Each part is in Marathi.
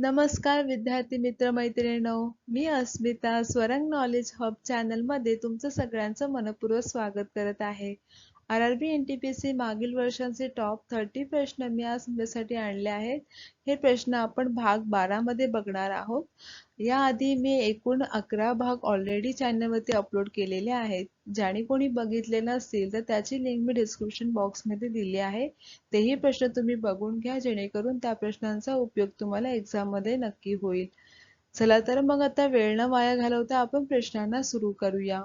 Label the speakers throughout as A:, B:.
A: नमस्कार विद्यार्थी मित्र मैत्रिणींनो. मी अस्मिता स्वरंग नॉलेज हब चॅनलमध्ये तुमचं सगळ्यांचं मनपूर्वक स्वागत करत आहे. R R B N T P C मागील वर्षांचे टॉप थर्टी प्रश्न मी आज तुमच्यासाठी आणले आहेत. हे प्रश्न आपण भाग बारामध्ये बघणार आहोत. याआधी मी एकूण अकरा भाग ऑलरेडी चॅनलवरती अपलोड केलेले आहेत. ज्याने कोणी बघितले नसतील तर त्याची लिंक मी डिस्क्रिप्शन बॉक्समध्ये दिली आहे. तेही प्रश्न तुम्ही बघून घ्या जेणेकरून त्या प्रश्नांचा उपयोग तुम्हाला एक्झाममध्ये नक्की होईल. चला तर मग आता वेळ न वाया घालवता आपण प्रश्नांना सुरू करूया.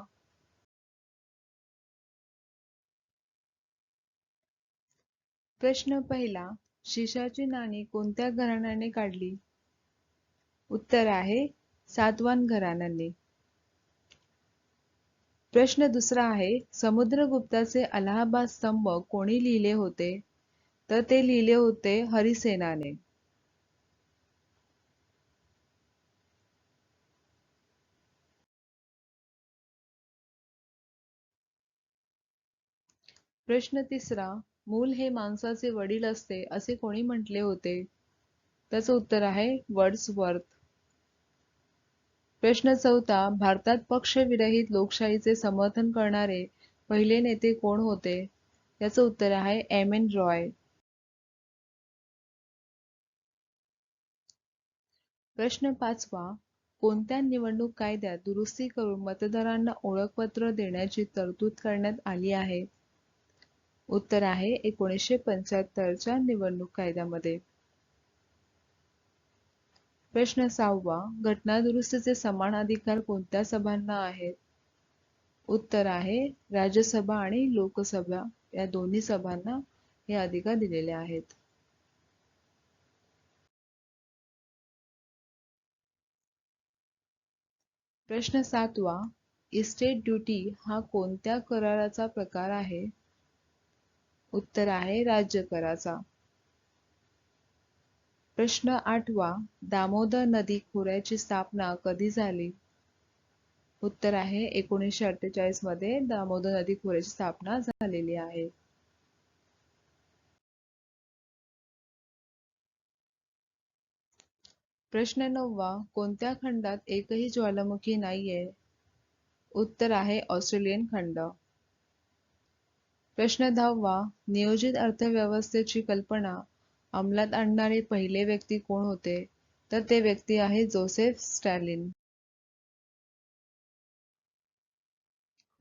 A: प्रश्न पहिला शिशाची नाणी कोणत्या घराण्याने काढली? उत्तर आहे सातवान घराण्याने. प्रश्न दुसरा आहे समुद्रगुप्ताचे अलाहाबाद स्तंभ कोणी लिहिले होते? तर ते लिहिले होते हरिसेनाने. प्रश्न तिसरा मूल हे माणसाचे वडील असते असे कोणी म्हटले होते? त्याचं उत्तर आहे वर्ड्सवर्थ. प्रश्न चौथा भारतात पक्षविरहित लोकशाहीचे समर्थन करणारे पहिले नेते कोण होते? याचं उत्तर आहे एम एन रॉय. प्रश्न पाचवा कोणत्या निवडणूक कायद्यात दुरुस्ती करून मतदारांना ओळखपत्र देण्याची तरतूद करण्यात आली आहे? उत्तर आहे एकोणीसशे पंच्याहत्तरच्या निवडणूक कायद्यामध्ये. प्रश्न सहावा घटना दुरुस्तीचे समान अधिकार कोणत्या सभांना आहेत? उत्तर आहे राज्यसभा आणि लोकसभा या दोन्ही सभांना हे अधिकार दिलेले आहेत. प्रश्न सातवा इस्टेट ड्युटी हा कोणत्या कराराचा प्रकार आहे? उत्तर आहे राज्य कराचा. प्रश्न आठवा दामोदर नदी खोऱ्याची स्थापना कधी झाली? उत्तर आहे एकोणीसशे अठ्ठेचाळीसमध्ये दामोदर नदी खोऱ्याची स्थापना झालेली आहे. प्रश्न नववा कोणत्या खंडात एकही ज्वालामुखी नाहीये? उत्तर आहे ऑस्ट्रेलियन खंड. प्रश्न दहावा नियोजित अर्थव्यवस्थेची कल्पना अंमलात आणणारे पहिले व्यक्ती कोण होते? तर ते व्यक्ती आहे जोसेफ स्टॅलिन.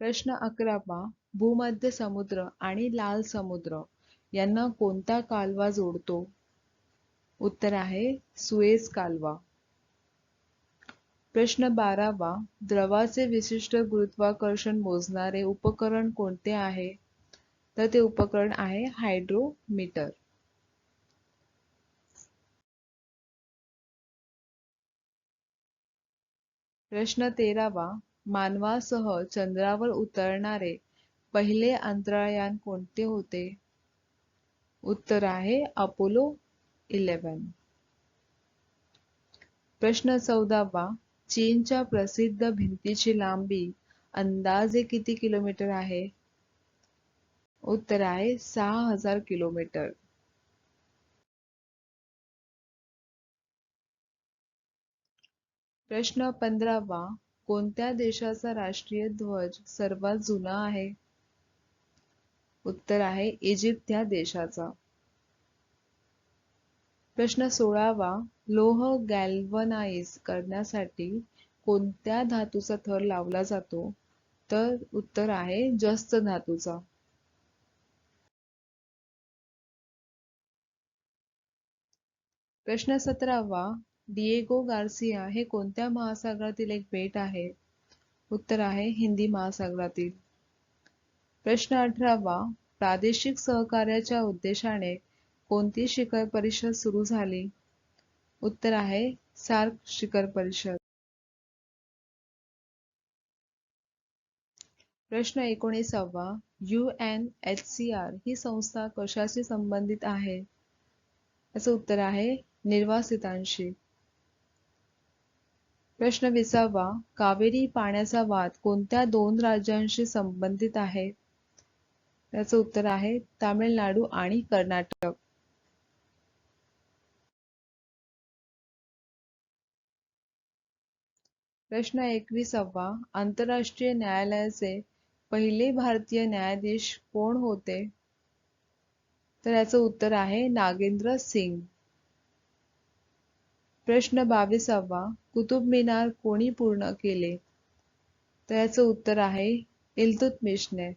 A: प्रश्न अकरावा भूमध्य समुद्र आणि लाल समुद्र यांना कोणता कालवा जोडतो? उत्तर आहे सुएज कालवा. प्रश्न बारावा द्रवाचे विशिष्ट गुरुत्वाकर्षण मोजणारे उपकरण कोणते आहे? तर ते उपकरण आहे हायड्रोमीटर. प्रश्न तेरावा मानवासह चंद्रावर उतरणारे पहिले अंतराळयान कोणते होते? उत्तर आहे अपोलो इलेवन प्रश्न चौदावा चीनच्या प्रसिद्ध भिंतीची लांबी अंदाजे किती किलोमीटर आहे? उत्तर आहे सहा हजार किलोमीटर. प्रश्न पंधरावा कोणत्या देशाचा राष्ट्रीय ध्वज सर्वात जुना आहे? उत्तर आहे इजिप्त या देशाचा. प्रश्न सोळावा लोह गॅल्वनाइज करण्यासाठी कोणत्या धातूचा थर लावला जातो? तर उत्तर आहे जस्त धातूचा. प्रश्न सतरावा डिएगो गार्सिया हे कोणत्या महासागरातील एक बेट आहे? उत्तर आहे हिंदी महासागरातील. प्रश्न अठरावा प्रादेशिक सहकार्याच्या उद्देशाने कोणती शिखर परिषद सुरू झाली? उत्तर आहे सार्क शिखर परिषद. प्रश्न एकोणीसावा U N H C R ही संस्था कशाशी संबंधित आहे? याचं उत्तर आहे निर्वासितांशी. प्रश्न विसावा कावेरी पाण्याचा वाद कोणत्या दोन राज्यांशी संबंधित आहे? त्याचं उत्तर आहे तामिळनाडू आणि कर्नाटक. प्रश्न एकविसावा आंतरराष्ट्रीय न्यायालयाचे पहिले भारतीय न्यायाधीश कोण होते? तर याचं उत्तर आहे नागेंद्र सिंग. प्रश्न बावीसावा. कुतुब मिनार कोणी पूर्ण केले? तर याचं उत्तर आहे इल्तुतमिशने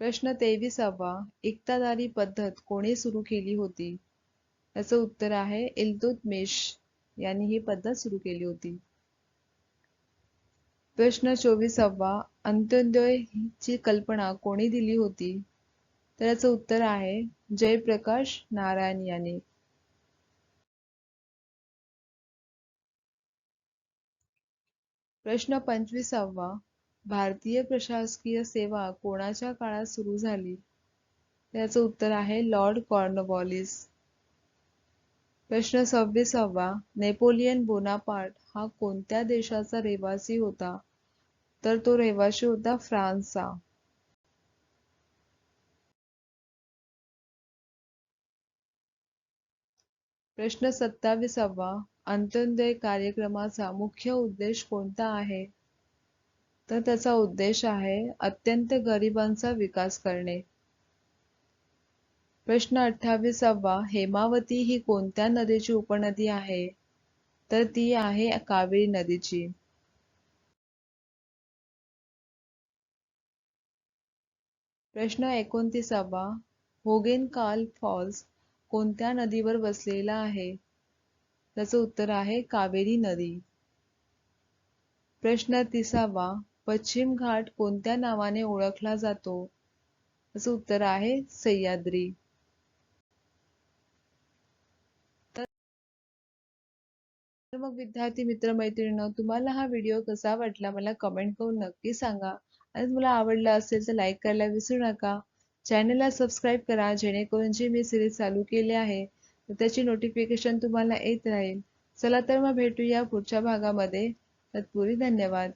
A: प्रश्न तेविसावा. इक्तादारी पद्धत कोणी सुरू केली होती? याचं उत्तर आहे इल्तुतमिश यांनी ही पद्धत सुरू केली होती. प्रश्न चोवीसावा. अंत्योदय ची कल्पना कोणी दिली होती? तर याचं उत्तर आहे जयप्रकाश नारायण यांनी. प्रश्न पंचवीसावा भारतीय प्रशासकीय सेवा कोणाच्या काळात सुरू झाली? याचं उत्तर आहे लॉर्ड कॉर्नवॉलिस. प्रश्न सव्वीसावा नेपोलियन बोनापार्ट हा कोणत्या देशाचा रहिवासी होता? तर तो रहिवासी होता फ्रान्सचा. प्रश्न सत्तावीसावा. अंत्योदय कार्यक्रमाचा मुख्य उद्देश कोणता आहे? तर त्याचा उद्देश आहे अत्यंत गरिबांचा विकास करणे. प्रश्न अठ्ठावीसावा. हेमावती ही कोणत्या नदीची उपनदी आहे? तर ती आहे कावेरी नदीची. प्रश्न एकोणतीसावा. होगेनकाल फॉल्स कोणत्या नदीवर बसलेला आहे? त्याचं उत्तर आहे कावेरी नदी. प्रश्न तिसावा पश्चिम घाट कोणत्या नावाने ओळखला जातो? त्याचं उत्तर आहे सह्याद्री. तर मग विद्यार्थी मित्र मैत्रिणी तुम्हाला हा व्हिडिओ कसा वाटला? मला कमेंट करून नक्की सांगा. आणि तुम्हाला आवडला असेल तर लाईक करायला विसरू नका. चॅनलला सबस्क्राईब करा जेणेकरून जे मी सिरीज चालू केले आहे त्याची नोटिफिकेशन तुम्हाला येत राहील. चला तर मग भेटूया पुढच्या भागामध्ये. तत्पूर्वी धन्यवाद.